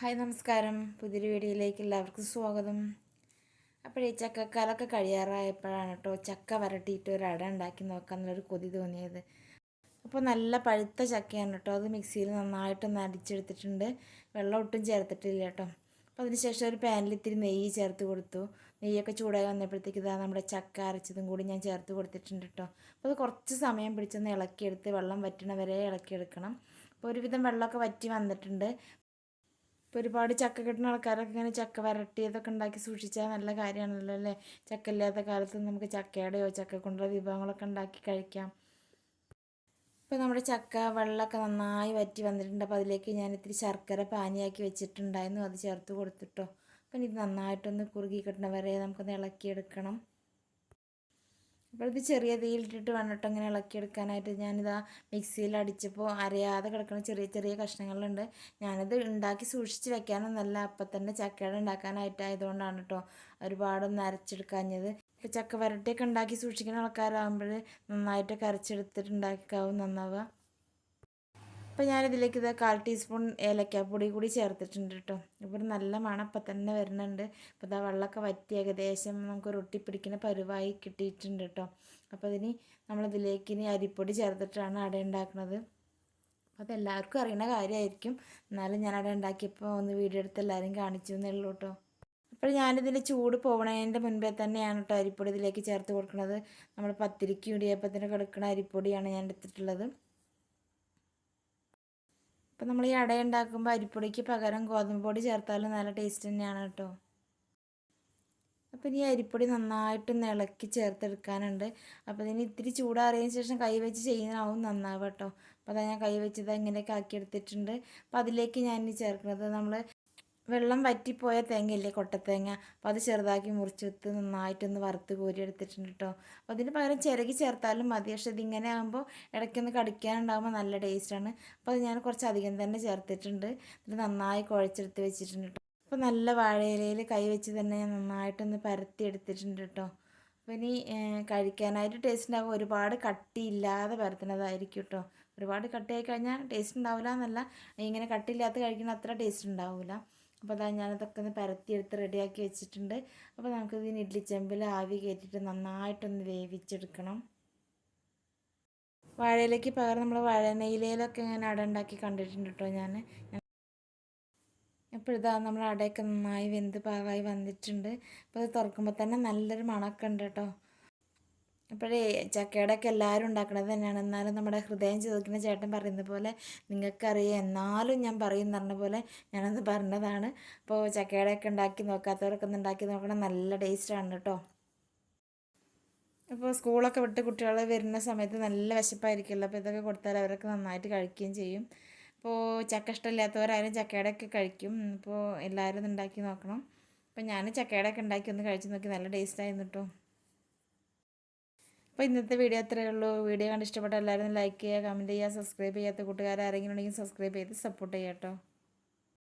Hi നമസ്കാരം. പുതിയൊരു വീഡിയോയിലേക്ക് എല്ലാവർക്കും സ്വാഗതം. അപ്പോഴേ ചക്കക്കാലൊക്കെ കഴിയാറായപ്പോഴാണ് കേട്ടോ ചക്ക വരട്ടിയിട്ട് ഒരു അട ഉണ്ടാക്കി നോക്കാമെന്നുള്ളൊരു കൊതി തോന്നിയത്. അപ്പോൾ നല്ല പഴുത്ത ചക്കയാണ് കേട്ടോ. അത് മിക്സിയിൽ നന്നായിട്ടൊന്ന് അടിച്ചെടുത്തിട്ടുണ്ട്. വെള്ളം ഒട്ടും ചേർത്തിട്ടില്ല കേട്ടോ. അപ്പോൾ അതിനുശേഷം ഒരു പാനിൽ ഇത്തിരി നെയ്യ് ചേർത്ത് കൊടുത്തു. നെയ്യൊക്കെ ചൂടായി വന്നപ്പോഴത്തേക്ക് ഇതാ നമ്മുടെ ചക്ക അരച്ചതും കൂടി ഞാൻ ചേർത്ത് കൊടുത്തിട്ടുണ്ട് കേട്ടോ. അപ്പോൾ അത് കുറച്ച് സമയം പിടിച്ചൊന്ന് ഇളക്കിയെടുത്ത് വെള്ളം വറ്റണ വരെ ഇളക്കിയെടുക്കണം. അപ്പോൾ ഒരുവിധം വെള്ളമൊക്കെ വറ്റി വന്നിട്ടുണ്ട്. ഇപ്പോൾ ഒരുപാട് ചക്ക കിട്ടുന്ന ആൾക്കാരൊക്കെ ഇങ്ങനെ ചക്ക വരട്ടിയതൊക്കെ ഉണ്ടാക്കി സൂക്ഷിച്ചാൽ നല്ല കാര്യമാണല്ലോ അല്ലേ? ചക്ക ഇല്ലാത്ത കാലത്ത് നമുക്ക് ചക്കയുടെയോ ചക്ക കൊണ്ടുള്ള വിഭവങ്ങളൊക്കെ ഉണ്ടാക്കി കഴിക്കാം. ഇപ്പോൾ നമ്മുടെ ചക്ക വെള്ളമൊക്കെ നന്നായി വറ്റി വന്നിട്ടുണ്ട്. അപ്പോൾ അതിലേക്ക് ഞാൻ ഇത്തിരി ശർക്കര പാനിയാക്കി വെച്ചിട്ടുണ്ടായിരുന്നു. അത് ചേർത്ത് കൊടുത്തിട്ടോ. അപ്പം ഇത് നന്നായിട്ടൊന്ന് കുറുകി കിട്ടണ വരെ നമുക്കൊന്ന് ഇളക്കിയെടുക്കണം. അപ്പോൾ ഇത് ചെറിയ തീയിലിട്ടിട്ട് വന്നിട്ട് ഇങ്ങനെ ഇളക്കിയെടുക്കാനായിട്ട് ഞാനിതാ മിക്സിയിൽ അടിച്ചപ്പോൾ അരയാതെ കിടക്കുന്ന ചെറിയ ചെറിയ കഷ്ണങ്ങളുണ്ട്. ഞാനിത് ഉണ്ടാക്കി സൂക്ഷിച്ച് വെക്കാനൊന്നല്ല അപ്പം തന്നെ ചക്കയുടെ ഉണ്ടാക്കാനായിട്ടായതുകൊണ്ടാണ് കേട്ടോ ഒരുപാടൊന്നും അരച്ചെടുക്കാഞ്ഞത്. ഇപ്പോൾ ചക്ക വരട്ടിയൊക്കെ ഉണ്ടാക്കി സൂക്ഷിക്കുന്ന ആൾക്കാരാകുമ്പോൾ നന്നായിട്ടൊക്കെ അരച്ചെടുത്തിട്ട് ഉണ്ടാക്കിക്കാവും നന്നാവുക. അപ്പോൾ ഞാനിതിലേക്ക് ഇത് കാൽ ടീസ്പൂൺ ഏലക്കാപ്പൊടി കൂടി ചേർത്തിട്ടുണ്ട് കേട്ടോ. ഇവിടെ നല്ല മണം അപ്പം തന്നെ വരുന്നുണ്ട്. അപ്പോൾ ഇതാ വെള്ളമൊക്കെ വറ്റി ഏകദേശം നമുക്ക് റൊട്ടി പിടിക്കുന്ന പരുവായി കിട്ടിയിട്ടുണ്ട് കേട്ടോ. അപ്പോൾ അതിന് നമ്മളിതിലേക്ക് ഇനി അരിപ്പൊടി ചേർത്തിട്ടാണ് അട ഉണ്ടാക്കുന്നത്. അപ്പോൾ അതെല്ലാവർക്കും അറിയുന്ന കാര്യമായിരിക്കും. എന്നാലും ഞാൻ അട ഉണ്ടാക്കിയപ്പോൾ ഒന്ന് വീഡിയോ എടുത്ത് എല്ലാവരും കാണിച്ചു എന്നുള്ളൂ കേട്ടോ. അപ്പോൾ ഞാനിതിന്റെ ചൂട് പോകണതിന്റെ മുൻപേ തന്നെയാണ് കേട്ടോ അരിപ്പൊടി ഇതിലേക്ക് ചേർത്ത് കൊടുക്കുന്നത്. നമ്മൾ പത്തിരിക്ക് ഇടിയപ്പത്തിന് കിടക്കുന്ന അരിപ്പൊടിയാണ് ഞാൻ എടുത്തിട്ടുള്ളത്. അപ്പോൾ നമ്മൾ ഈ അട ഉണ്ടാക്കുമ്പോൾ അരിപ്പൊടിക്ക് പകരം ഗോതമ്പ് പൊടി ചേർത്താലും നല്ല ടേസ്റ്റ് തന്നെയാണ് കേട്ടോ. അപ്പോൾ ഇനി അരിപ്പൊടി നന്നായിട്ട് ഇളക്കി ചേർത്തെടുക്കാനുണ്ട്. അപ്പോൾ ഇതിന് ഇത്തിരി ചൂടാറിയതിന് ശേഷം കൈ വെച്ച് ചെയ്യുന്നതാവും നന്നാവുക കേട്ടോ. അപ്പോൾ അതാ ഞാൻ കൈ വെച്ചത് ഇങ്ങനെയൊക്കെ ആക്കിയെടുത്തിട്ടുണ്ട്. അപ്പോൾ അതിലേക്ക് ഞാൻ ഇനി ചേർക്കുന്നത് നമ്മൾ വെള്ളം വറ്റിപ്പോയ തേങ്ങയില്ലേ? കൊട്ടത്തേങ്ങ. അപ്പോൾ അത് ചെറുതാക്കി മുറിച്ചെടുത്ത് നന്നായിട്ടൊന്ന് വറുത്ത് കോരി എടുത്തിട്ടുണ്ട് കേട്ടോ അപ്പോൾ അതിന് പകരം ചിരകി ചേർത്താലും മതി. പക്ഷേ ഇതിങ്ങനെ ആകുമ്പോൾ ഇടയ്ക്കൊന്ന് കടിക്കാനുണ്ടാകുമ്പോൾ നല്ല ടേസ്റ്റാണ് അപ്പോൾ അത് ഞാൻ കുറച്ച് അധികം തന്നെ ചേർത്തിട്ടുണ്ട്. ഇത് നന്നായി കുഴച്ചെടുത്ത് വെച്ചിട്ടുണ്ട് കേട്ടോ അപ്പോൾ നല്ല വാഴയിലയിൽ കൈ വെച്ച് തന്നെ ഞാൻ നന്നായിട്ടൊന്ന് പരത്തി എടുത്തിട്ടുണ്ട് കേട്ടോ അപ്പോൾ ഇനി കഴിക്കാനായിട്ട് ടേസ്റ്റ് ഉണ്ടാകും ഒരുപാട് കട്ടിയില്ലാതെ പരത്തുന്നതായിരിക്കും കേട്ടോ ഒരുപാട് കട്ടിയായി കഴിഞ്ഞാൽ ടേസ്റ്റ് ഉണ്ടാവില്ല എന്നല്ല ഇങ്ങനെ കട്ടിയില്ലാത്ത കഴിക്കുന്ന അത്ര ടേസ്റ്റ് ഉണ്ടാവില്ല അപ്പോൾ അതാ ഞാനതൊക്കെ ഒന്ന് പരത്തിയെടുത്ത് റെഡിയാക്കി വെച്ചിട്ടുണ്ട്. അപ്പോൾ നമുക്കിതിന് ഇഡ്ലിച്ചെമ്പിൽ ആവി കയറ്റിയിട്ട് നന്നായിട്ടൊന്ന് വേവിച്ചെടുക്കണം. വാഴയിലേക്ക് പകരം നമ്മൾ വാഴനെയിലയിലൊക്കെ ഇങ്ങനെ അട ഉണ്ടാക്കി കണ്ടിട്ടുണ്ട് കേട്ടോ ഞാൻ അപ്പോൾ ഇതാ നമ്മൾ അടയൊക്കെ നന്നായി വെന്ത് പാകമായി വന്നിട്ടുണ്ട്. അപ്പോൾ അത് തുറക്കുമ്പോൾ തന്നെ നല്ലൊരു മണമൊക്കെ ഉണ്ട് കേട്ടോ. അപ്പോഴേ ചക്കയുടെയൊക്കെ എല്ലാവരും ഉണ്ടാക്കണത് തന്നെയാണ്. എന്നാലും നമ്മുടെ ഹൃദയം ചോദിക്കുന്ന ചേട്ടൻ പറയുന്ന പോലെ നിങ്ങൾക്കറിയാം എന്നാലും ഞാൻ പറയും പറഞ്ഞ പോലെ ഞാനൊന്ന് പറഞ്ഞതാണ്. അപ്പോൾ ചക്കയുടെയൊക്കെ ഉണ്ടാക്കി നോക്കാത്തവരൊക്കെ ഒന്ന് ഉണ്ടാക്കി നോക്കണം നല്ല ടേസ്റ്റാണ് കേട്ടോ. അപ്പോൾ സ്കൂളൊക്കെ വിട്ട് കുട്ടികൾ വരുന്ന സമയത്ത് നല്ല വിശപ്പായിരിക്കുമല്ലോ. അപ്പോൾ ഇതൊക്കെ കൊടുത്താൽ അവരൊക്കെ നന്നായിട്ട് കഴിക്കുകയും ചെയ്യും. അപ്പോൾ ചക്ക ഇഷ്ടമില്ലാത്തവരായാലും ചക്കയുടെയൊക്കെ കഴിക്കും. അപ്പോൾ എല്ലാവരും ഉണ്ടാക്കി നോക്കണം. അപ്പോൾ ഞാൻ ചക്കയുടെയൊക്കെ ഉണ്ടാക്കി ഒന്ന് കഴിച്ച് നോക്കി. നല്ല ടേസ്റ്റായിരുന്നു കേട്ടോ. അപ്പോൾ ഇന്നത്തെ വീഡിയോ അത്രയേ ഉള്ളൂ. വീഡിയോ കണ്ട് ഇഷ്ടപ്പെട്ട എല്ലാവരും ലൈക്ക് ചെയ്യുക കമന്റ് ചെയ്യുക സബ്സ്ക്രൈബ് ചെയ്യാത്ത കൂട്ടുകാർ ആരെങ്കിലും ഉണ്ടെങ്കിൽ സബ്സ്ക്രൈബ് ചെയ്ത് സപ്പോർട്ട് ചെയ്യാം കേട്ടോ